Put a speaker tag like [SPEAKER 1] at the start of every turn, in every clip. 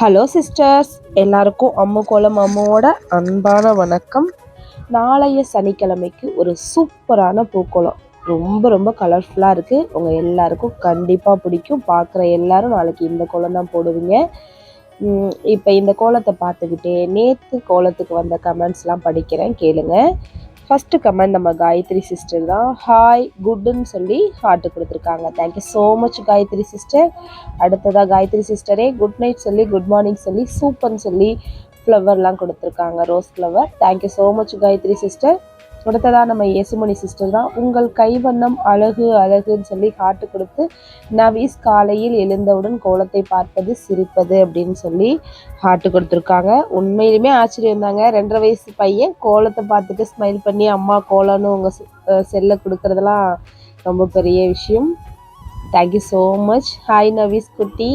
[SPEAKER 1] Hello sisters எல்லாருக்கும் அம்மு கோலம் அம்மாவோட அன்பான வணக்கம். நாளைய சனிக்கிழமைக்கு ஒரு சூப்பரான பூக்கோலம். ரொம்ப ரொம்ப கலர்ஃபுல்லாக இருக்குது உங்கள் எல்லாருக்கும் கண்டிப்பாக பிடிக்கும். பார்க்குற எல்லாரும் நாளைக்கு இந்த கோலம் தான் போடுவீங்க. இப்போ இந்த கோலத்தை பார்த்துக்கிட்டே நேற்று கோலத்துக்கு வந்த கமெண்ட்ஸ்லாம் படிக்கிறேன். கேளுங்கள் ஃபஸ்ட்டு கமெண்ட் நம்ம காயத்ரி சிஸ்டர் தான். ஹாய் குட்டுன்னு சொல்லி ஹார்ட்டு கொடுத்துருக்காங்க. Thank you so much Gayathri sister அடுத்ததாக காயத்ரி சிஸ்டரே குட் நைட் சொல்லி குட் மார்னிங் சொல்லி சூப்பர்னு சொல்லி ஃப்ளவர்லாம் கொடுத்துருக்காங்க rose flower thank you so much Gayathri sister அடுத்ததாக நம்ம இயேசுமணி சிஸ்டர் தான். உங்கள் கைவண்ணம் அழகு அழகுன்னு சொல்லி காட்டு கொடுத்து நவீஸ் காலையில் எழுந்தவுடன் கோலத்தை பார்ப்பது சிரிப்பது அப்படின்னு சொல்லி ஹார்ட்டு கொடுத்துருக்காங்க. உண்மையிலுமே ஆச்சரியம் தாங்க. ரெண்டரை வயசு பையன் கோலத்தை பார்த்துட்டு ஸ்மைல் பண்ணி அம்மா கோலம்னு உங்கள் செல்லை கொடுக்குறதெல்லாம் ரொம்ப பெரிய விஷயம். Thank you so much hi Navees குட்டி.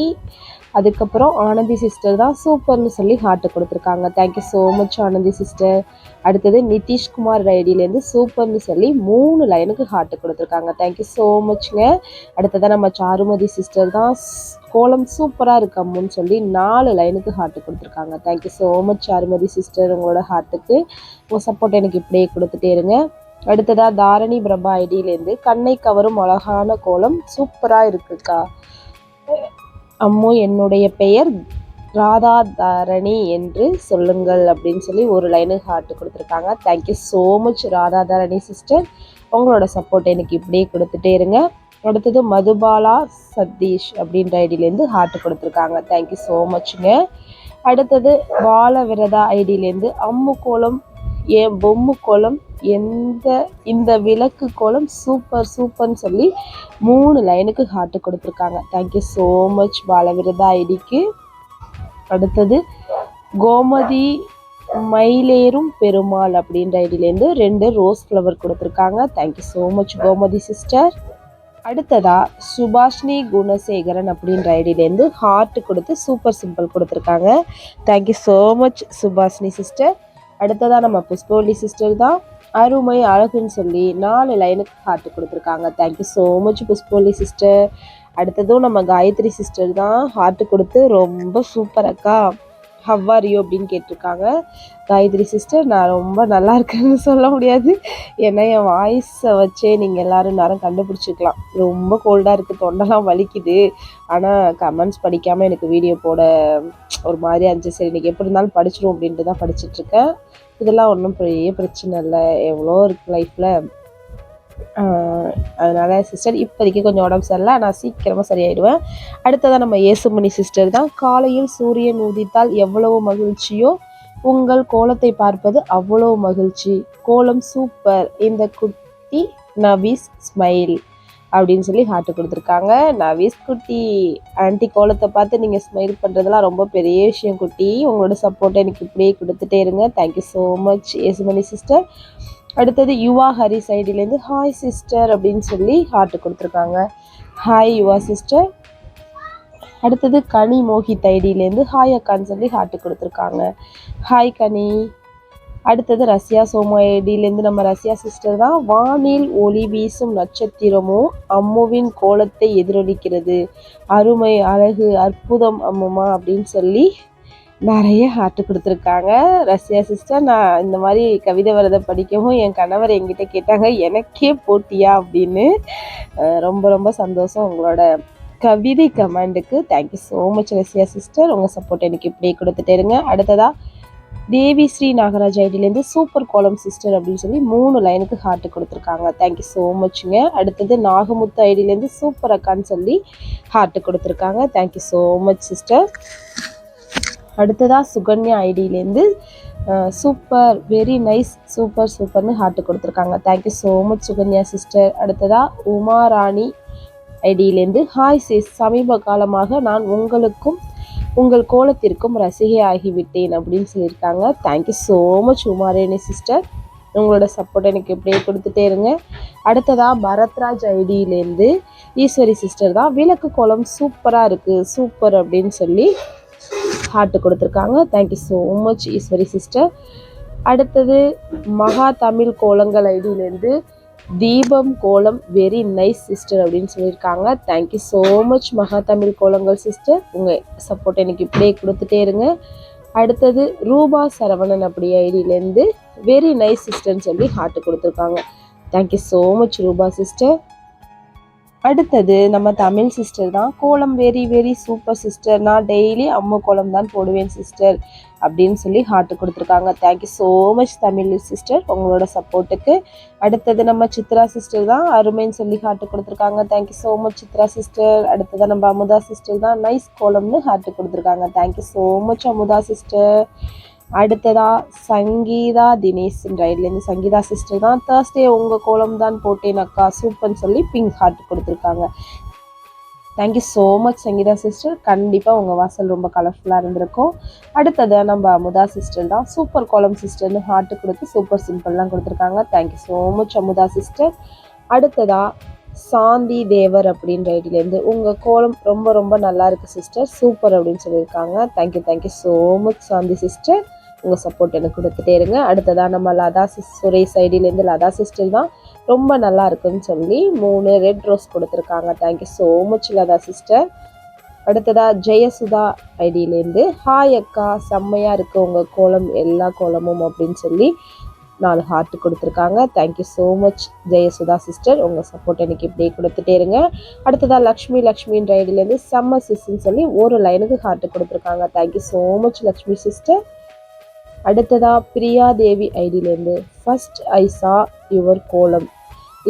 [SPEAKER 1] அதுக்கப்புறம் ஆனந்தி சிஸ்டர் தான் சூப்பர்னு சொல்லி ஹார்ட்டு கொடுத்துருக்காங்க. Thank you so much Anandhi sister அடுத்தது நிதிஷ்குமார் ஐடியிலேருந்து சூப்பர்னு சொல்லி மூணு லைனுக்கு ஹார்ட்டு கொடுத்துருக்காங்க. தேங்க்யூ ஸோ மச்ங்க அடுத்ததாக நம்ம சாருமதி சிஸ்டர் தான் கோலம் சூப்பராக இருக்கம்முன்னு சொல்லி நாலு லைனுக்கு ஹார்ட்டு கொடுத்துருக்காங்க. Thank you so much Charumathi sister உங்களோட ஹார்ட்டுக்கு உங்கள் சப்போர்ட் எனக்கு இப்படியே கொடுத்துட்டே இருங்க. அடுத்ததாக தாரணி பிரபா ஐடியிலேருந்து கண்ணை கவரும் அழகான கோலம் சூப்பராக இருக்குக்கா. அம்மு என்னுடைய பெயர் ராதாதாரணி என்று சொல்லுங்கள் அப்படின்னு சொல்லி ஒரு லைனு ஹார்ட் கொடுத்துருக்காங்க. Thank you so much Radhatharani sister உங்களோட சப்போர்ட் எனக்கு இப்படியே கொடுத்துட்டே இருங்க. அடுத்தது மதுபாலா சதீஷ் அப்படின்ற ஐடியிலேருந்து ஹார்ட் கொடுத்துருக்காங்க. தேங்க்யூ ஸோ மச்ங்க அடுத்தது பால விரதா ஐடியிலேருந்து அம்மு கோலம் என் பொம்மு கோலம் எந்த இந்த விளக்கு கோலம் சூப்பர் சூப்பர்னு சொல்லி மூணு லைனுக்கு ஹார்ட்டு கொடுத்துருக்காங்க. தேங்க்யூ ஸோ மச் பாலவிரதா ஐடிக்கு. அடுத்தது கோமதி மயிலேறும் பெருமாள் அப்படின்ற ஐடியிலேருந்து ரெண்டு ரோஸ் ஃப்ளவர் கொடுத்துருக்காங்க. Thank you so much Gomathi sister அடுத்ததாக சுபாஷ்னி குணசேகரன் அப்படின்ற ஐடியிலேருந்து ஹார்ட் கொடுத்து சூப்பர் சிம்பிள் கொடுத்துருக்காங்க. Thank you so much Subashini sister அடுத்ததாக நம்ம புஷ்பவல்லி சிஸ்டர் தான் அருமை அழகுன்னு சொல்லி நாலு லைனுக்கு ஹார்ட் கொடுத்துருக்காங்க. Thank you so much Pushpavalli sister அடுத்ததும் நம்ம காயத்ரி சிஸ்டர் தான் ஹார்ட் கொடுத்து ரொம்ப சூப்பர் அக்கா. ஹவ்வாரியோ அப்படின்னு கேட்டிருக்காங்க. காயத்ரி சிஸ்டர் நான் ரொம்ப நல்லா இருக்கேன்னு சொல்ல முடியாது. ஏன்னா என் வாய்ஸை வச்சே நீங்கள் எல்லோரும் நேரம் கண்டுபிடிச்சிக்கலாம். ரொம்ப கோல்டாக இருக்குது தொண்டெல்லாம் வலிக்குது. ஆனால் கமெண்ட்ஸ் படிக்காமல் எனக்கு வீடியோ போட ஒரு மாதிரி இருந்துச்சு. சரி இன்றைக்கி எப்படி இருந்தாலும் படிச்சிடும் அப்படின்ட்டு தான் படிச்சுட்ருக்கேன் இதெல்லாம் ஒன்றும் பெரிய பிரச்சனை இல்லை. எவ்வளோ இருக்குது லைஃப்பில் அதனால் சிஸ்டர் இப்போதைக்கு கொஞ்சம் உடம்பு சரியில்லை. நான் சீக்கிரமாக சரியாயிடுவேன். அடுத்ததாக நம்ம ஏசுமணி சிஸ்டர் தான். காலையில் சூரியன் உதித்தால் எவ்வளவு மகிழ்ச்சியோ உங்கள் கோலத்தை பார்ப்பது அவ்வளோ மகிழ்ச்சி. கோலம் சூப்பர் இந்த குட்டி நவீஸ் ஸ்மைல் அப்படின்னு சொல்லி ஹார்ட்டு கொடுத்துருக்காங்க. நவீஸ் குட்டி ஆன்டி கோலத்தை பார்த்து நீங்கள் ஸ்மைல் பண்ணுறதுலாம் ரொம்ப பெரிய விஷயம் குட்டி. உங்களோட சப்போர்ட்டை எனக்கு இப்படியே கொடுத்துட்டே இருங்க. Thank you so much Esumani sister அடுத்தது யுவா ஹரி சைடிலேருந்து ஹாய் சிஸ்டர் அப்படின்னு சொல்லி ஹார்ட்டு கொடுத்துருக்காங்க. ஹாய் யுவா சிஸ்டர் அடுத்தது கனி மோஹித் ஐடியிலேருந்து ஹாய் அக்கான்னு சொல்லி ஹார்ட்டு கொடுத்துருக்காங்க. ஹாய் கனி. அடுத்தது ரஷ்யா சோமோ ஐடியிலேருந்து நம்ம ரஷ்யா சிஸ்டர் தான். வானில் ஒளி வீசும் நட்சத்திரமோ அம்முவின் கோலத்தை எதிரொலிக்கிறது. அருமை அழகு அற்புதம் அம்முமா அப்படின்னு சொல்லி நிறைய ஹார்ட்டு கொடுத்துருக்காங்க. ரஷ்யா சிஸ்டர் நான் இந்த மாதிரி கவிதை வரதை படிக்கவும் என் கணவர் என்கிட்ட கேட்டாங்க எனக்கே போட்டியா? அப்படின்னு. ரொம்ப ரொம்ப சந்தோஷம். உங்களோட கவிதை கமெண்டுக்கு thank you so much Rashya sister உங்கள் சப்போர்ட் எனக்கு இப்படியே கொடுத்துட்டே இருங்க. அடுத்ததாக தேவி ஸ்ரீ நாகராஜ் ஐடியிலேருந்து சூப்பர் கோலம் சிஸ்டர் அப்படின்னு சொல்லி மூணு லைனுக்கு ஹார்ட் கொடுத்துருக்காங்க. தேங்க்யூ ஸோ மச்ங்க அடுத்தது நாகமுத்து ஐடியிலேருந்து சூப்பர் அக்கான்னு சொல்லி ஹார்ட் கொடுத்துருக்காங்க. தேங்க்யூ ஸோ மச் சிஸ்டர் அடுத்ததாக சுகன்யா ஐடியிலேருந்து சூப்பர் வெரி நைஸ் சூப்பர் சூப்பர்னு ஹார்ட் கொடுத்துருக்காங்க. Thank you so much Sukanya sister அடுத்ததாக உமாராணி ஐடியிலேருந்து ஹாய் சிஸ் சமீப காலமாக நான் உங்களுக்கும் உங்கள் கோலத்திற்கும் ரசிகை ஆகிவிட்டேன் அப்படின்னு சொல்லியிருக்காங்க. Thank you so much Umarani sister உங்களோட சப்போர்ட் எனக்கு எப்படியே கொடுத்துட்டே இருங்க. அடுத்ததாக பரத்ராஜ் ஐடியிலேருந்து ஈஸ்வரி சிஸ்டர் தான் விளக்கு கோலம் சூப்பராக இருக்குது சூப்பர் அப்படின்னு சொல்லி ஹார்ட்டு கொடுத்துருக்காங்க. Thank you so much Eswari sister அடுத்தது மகா தமிழ் கோலங்கள் ஐடியிலேருந்து தீபம் கோலம் வெரி நைஸ் சிஸ்டர் அப்படின்னு சொல்லியிருக்காங்க. Thank you so much Maha Tamil Kolangal sister உங்கள் சப்போர்ட் எனக்கு இப்படியே கொடுத்துட்டே இருங்க. அடுத்தது ரூபா சரவணன் அப்படி ஐடியிலேருந்து வெரி நைஸ் சிஸ்டர்னு சொல்லி ஹார்ட் கொடுத்துருக்காங்க. Thank you so much Roopa sister அடுத்தது நம்ம தமிழ் சிஸ்டர் தான். கோலம் வெரி வெரி சூப்பர் சிஸ்டர் நான் டெய்லி அம்மு கோலம் தான் போடுவேன் சிஸ்டர் அப்படின்னு சொல்லி ஹார்ட் கொடுத்துருக்காங்க. Thank you so much Tamil sister உங்களோட சப்போர்ட்டுக்கு அடுத்தது நம்ம சித்ரா சிஸ்டர் தான். அருமைன்னு சொல்லி ஹார்ட் கொடுத்துருக்காங்க. Thank you so much Chitra sister அடுத்தது நம்ம அமுதா சிஸ்டர் தான். நைஸ் கோலம்னு ஹார்ட் கொடுத்துருக்காங்க. Thank you so much Amudha sister அடுத்ததா சங்கீதா தினேஷன் ரைட்லேருந்து சங்கீதா சிஸ்டர் தான். தேர்ஸ்டே உங்கள் கோலம் தான் போட்டேன் அக்கா. சூப்பர்னு சொல்லி பிங்க் ஹார்ட் கொடுத்துருக்காங்க. Thank you so much Sangeetha sister கண்டிப்பாக உங்கள் வாசல் ரொம்ப கலர்ஃபுல்லாக இருந்திருக்கும். அடுத்தது நம்ம அமுதா சிஸ்டர் தான். சூப்பர் கோலம் சிஸ்டர்னு ஹார்ட் கொடுத்து சூப்பர் சிம்பிள்லாம் கொடுத்துருக்காங்க. Thank you so much Amudha sister அடுத்ததா சாந்தி தேவர் அப்படின்ற ஐடியிலேருந்து உங்கள் கோலம் ரொம்ப ரொம்ப நல்லா இருக்குது சிஸ்டர் சூப்பர் அப்படின்னு சொல்லியிருக்காங்க. Thank you thank you so much Shanthi sister உங்கள் சப்போர்ட் எனக்கு கொடுத்துட்டே இருங்க. அடுத்ததாக நம்ம லதா சிஸ் சுரேஷ் ஐடியிலேருந்து லதா சிஸ்டர் தான் ரொம்ப நல்லா இருக்குன்னு சொல்லி மூணு ரெட் ரோஸ் கொடுத்துருக்காங்க. Thank you so much Latha sister அடுத்ததாக ஜெயசுதா ஐடியிலேருந்து ஹாய் அக்கா செம்மையாக இருக்கு உங்கள் கோலம் எல்லா கோலமும் அப்படின்னு சொல்லி நாலு ஹார்ட் கொடுத்துருக்காங்க. Thank you so much Jayasudha sister உங்கள் சப்போர்ட் எனக்கு இப்படியே கொடுத்துட்டே இருங்க. அடுத்ததாக லக்ஷ்மி லக்ஷ்மின்ற ஐடியிலேருந்து செம்ம சிஸ்ன்னு சொல்லி ஒரு லைனுக்கு ஹார்ட் கொடுத்துருக்காங்க. Thank you so much Lakshmi sister அடுத்ததா Priya Devi ஐடியிலேருந்து first I saw your kolam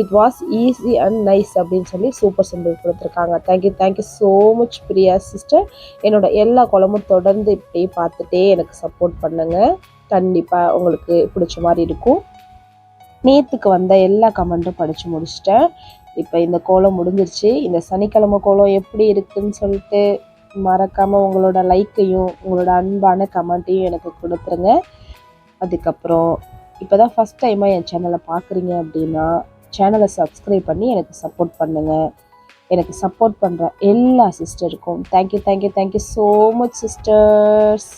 [SPEAKER 1] it was easy and nice அப்படின்னு சொல்லி சூப்பர் சிம்பிள் கொடுத்துருக்காங்க. Thank you thank you so much Priya sister என்னோட எல்லா குழம்பும் தொடர்ந்து இப்படி பார்த்துட்டே எனக்கு சப்போர்ட் பண்ணுங்கள் கண்டிப்பாக உங்களுக்கு பிடிச்ச மாதிரி இருக்கும். நேற்றுக்கு வந்த எல்லா கமெண்ட்டும் படித்து முடிச்சிட்டேன். இப்போ இந்த கோலம் முடிஞ்சிருச்சு. இந்த சனிக்கிழமை கோலம் எப்படி இருக்குன்னு சொல்லிட்டு மறக்காமல் உங்களோட லைக்கையும் உங்களோட அன்பான கமெண்ட்டையும் எனக்கு கொடுத்துருங்க. அதுக்கப்புறம் இப்போ தான் ஃபஸ்ட் டைமாக என் சேனலை பார்க்குறீங்க அப்படின்னா சேனலை சப்ஸ்கிரைப் பண்ணி எனக்கு சப்போர்ட் பண்ணுங்கள் எனக்கு சப்போர்ட் பண்ணுற எல்லா சிஸ்டருக்கும் thank you thank you thank you so much sisters